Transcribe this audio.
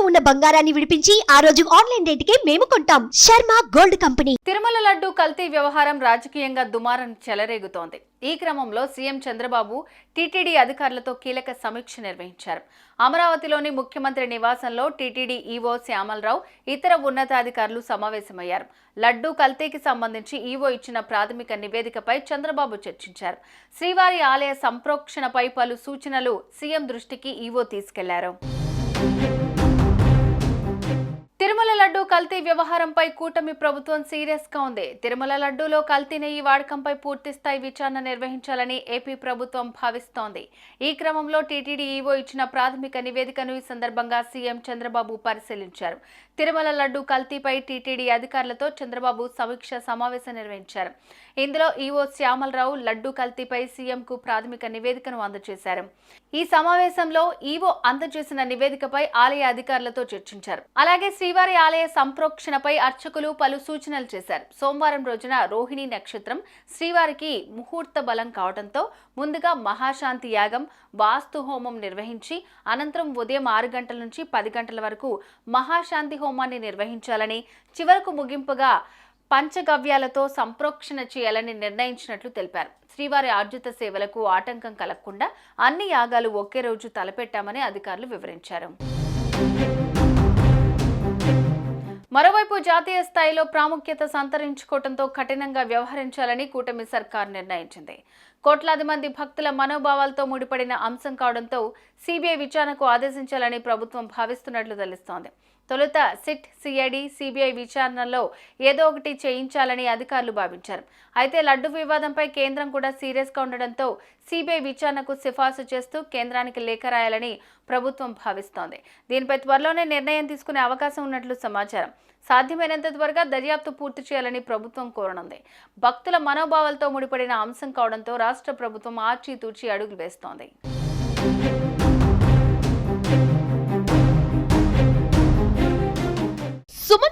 ఇంట్లో ఉన్న బంగారాన్ని విడిపించి ఆ రోజు ఆన్లైన్ రేటుకే మేము కొంటాం. Sharma gold company. Tirumala laddu కల్తీ వ్యవహారం రాజకీయంగా దుమారం చెలరేగుతోంది. ఈ క్రమంలో సీఎం చంద్రబాబు టీటీడీ అధికారులతో కీలక సమీక్ష నిర్వహించారు. అమరావతిలోని ముఖ్యమంత్రి నివాసంలో టీటీడీ ఈవో శ్యామలరావు ఇతర ఉన్నతాధికారులు సమావేశమయ్యారు. లడ్డు కల్తీకి సంబంధించి ఈవో ఇచ్చిన ప్రాథమిక నివేదికపై చంద్రబాబు చర్చించారు. శ్రీవారి ఆలయ సంప్రోక్షణపై పలు సూచనలు సీఎం దృష్టికి ఈవో తీసుకెళ్ళారు. కల్తీ వ్యవహారంపై కూటమి ప్రభుత్వం సీరియస్గా ఉంది. తిరుమల లడ్డూలో కల్తీ నెయ్యి వాడకంపై పూర్తిస్థాయి విచారణ నిర్వహించాలని ఏపీ ప్రభుత్వం భావిస్తోంది. ఈ క్రమంలో టీటీడీ ఈవో ఇచ్చిన ప్రాథమిక నివేదికను ఈ సందర్భంగా సీఎం చంద్రబాబు పరిశీలించారు. తిరుమల లడ్డు కల్తీపై టీటీడీ అధికారులతో చంద్రబాబు సమీక్ష సమావేశం నిర్వహించారు. ఇందులో ఈవో శ్యామలరావు లడ్డు కల్తీపై సీఎంకు ప్రాథమిక నివేదికను అందజేశారు. ఈ సమావేశంలో ఈవో అందజేసిన నివేదికపై ఆలయ అధికారులతో చర్చించారు. అలాగే శ్రీవారి ఆలయ సంప్రోక్షణపై అర్చకులు పలు సూచనలు చేశారు. సోమవారం రోజున రోహిణి నక్షత్రం శ్రీవారికి ముహూర్త బలం కావడంతో ముందుగా మహాశాంతి యాగం వాస్తు హోమం నిర్వహించి అనంతరం ఉదయం ఆరు గంటల నుంచి పది గంటల వరకు మహాశాంతి హోమాన్ని నిర్వహించాలని చివరకు ముగింపుగా పంచగవ్యాలతో సంప్రోక్షణ చేయాలని నిర్ణయించినట్లు తెలిపారు. శ్రీవారి ఆర్జిత సేవలకు ఆటంకం కలగకుండా అన్ని యాగాలు ఒకే రోజు తలపెట్టామని అధికారులు వివరించారు. మరోవైపు జాతీయ స్థాయిలో ప్రాముఖ్యత సంతరించుకోవడంతో కఠినంగా వ్యవహరించాలని కూటమి సర్కార్ నిర్ణయించింది. కోట్లాది మంది భక్తుల మనోభావాలతో ముడిపడిన అంశం కావడంతో సిబిఐ విచారణకు ఆదేశించాలని ప్రభుత్వం భావిస్తున్నట్లు తెలుస్తోంది. తొలుత సిట్ సిఐడి సిబిఐ విచారణలో ఏదో ఒకటి చేయించాలని అధికారులు భావించారు. అయితే లడ్డు వివాదంపై కేంద్రం కూడా సీరియస్గా ఉండడంతో సిబిఐ విచారణకు సిఫార్సు చేస్తూ కేంద్రానికి లేఖ రాయాలని ప్రభుత్వం భావిస్తోంది. దీనిపై త్వరలోనే నిర్ణయం తీసుకునే అవకాశం ఉన్నట్లు సమాచారం. సాధ్యమైనంత త్వరగా దర్యాప్తు పూర్తి చేయాలని ప్రభుత్వం కోరనుంది. భక్తుల మనోభావాలతో ముడిపడిన అంశం కావడంతో రాష్ట్ర ప్రభుత్వం ఆచితూచి అడుగులు వేస్తోంది.